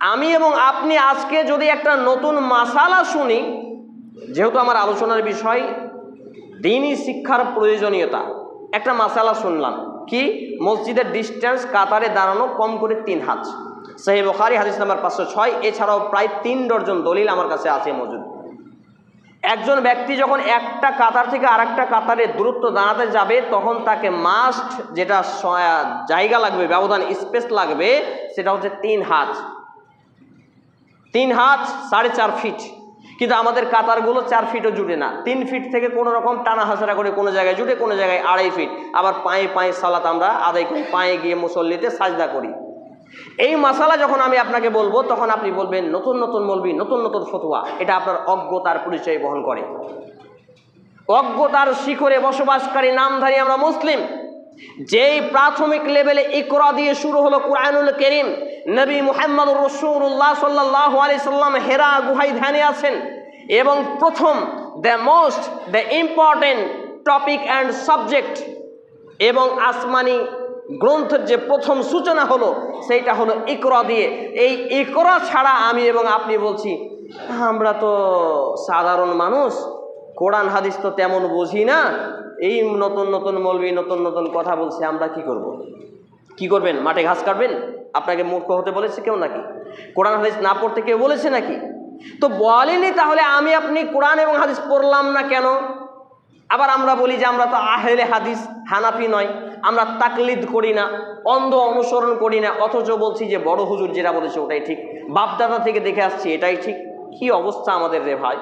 আমি এবং আপনি আজকে যদি একটা নতুন মাসালা শুনি, যেহেতু আমার আলোচনার বিষয়, দিনই শিক্ষার প্রয়োজনীয়তা। একটা মাসালা শুনলাম। কি? মসজিদের ডিস্টেন্স কাতারে দাঁড়ানো কম করে তিন হাত। সাহেব বখারি, হাদিস নাম্বার পাঁচশো ছয়। এছাড়াও প্রায় তিন ডর্জন দলিল আমার কাছে আছে মজুদ। একজন ব্যক্তি যখন একটা কাতার থেকে আরেকটা কাতারে দূরত্ব দাঁড়াতে যাবে, তখন তাকে মাস্ট যেটা জায়গা লাগবে, ব্যবধান স্পেস লাগবে, সেটা হচ্ছে তিন হাত। তিন হাত সাড়ে চার ফিট কিন্তু আমাদের কাতারগুলো চার ফিটও জুটে না। তিন ফিট থেকে কোনো রকম টানা হাসারা করে কোনো জায়গায় জুটে কোনো জায়গায় আড়াই ফিট আবার পায়ে পায়ে সালাত আমরা আদায় করি, পায়ে গিয়ে মুসল্লিতে সাজদা করি। এই মশালা যখন আমি আপনাকে বলব, তখন আপনি বলবেন, নতুন নতুন মলবি, নতুন নতুন ফতুয়া। এটা আপনার অজ্ঞতার পরিচয় বহন করে। অজ্ঞতার শিখরে বসবাসকারী নামধারী আমরা মুসলিম। যেই প্রাথমিক লেভেলে ইকরা দিয়ে শুরু হলো কুরআনুল করিম, নবী মুহাম্মদ রসুল্লাহ সাল্লাহ আলি সাল্লাম হেরা গুহাই ধ্যানে আছেন এবং প্রথম the most the important topic and subject এবং আসমানি গ্রন্থের যে প্রথম সূচনা হলো, সেইটা হলো ইকরা দিয়ে। এই ইকরা ছাড়া আমি এবং আপনি বলছি, আমরা তো সাধারণ মানুষ কোরআন হাদিস তো তেমন বুঝি না। এই নতুন নতুন মলবি, নতুন নতুন কথা বলছে, আমরা কি করব। কি করবেন? মাঠে ঘাস কাটবেন? আপনাকে মূর্খ হতে বলেছে কেউ নাকি? কোরআন হাদিস না পড়তে কেউ বলেছে নাকি? তো বলেনি তাহলে আমি আপনি কোরআন এবং হাদিস পড়লাম না কেন? আবার আমরা বলি যে আমরা তো আহেলে হাদিস, হানাফি নয়। আমরা তাকলিদ করি না, অন্ধ অনুসরণ করি না। অথচ বলছি যে বড় হুজুর যেটা বলেছে ওটাই ঠিক। বাপদাদা থেকে দেখে আসছি, এটাই ঠিক। কি অবস্থা আমাদের রে ভাই?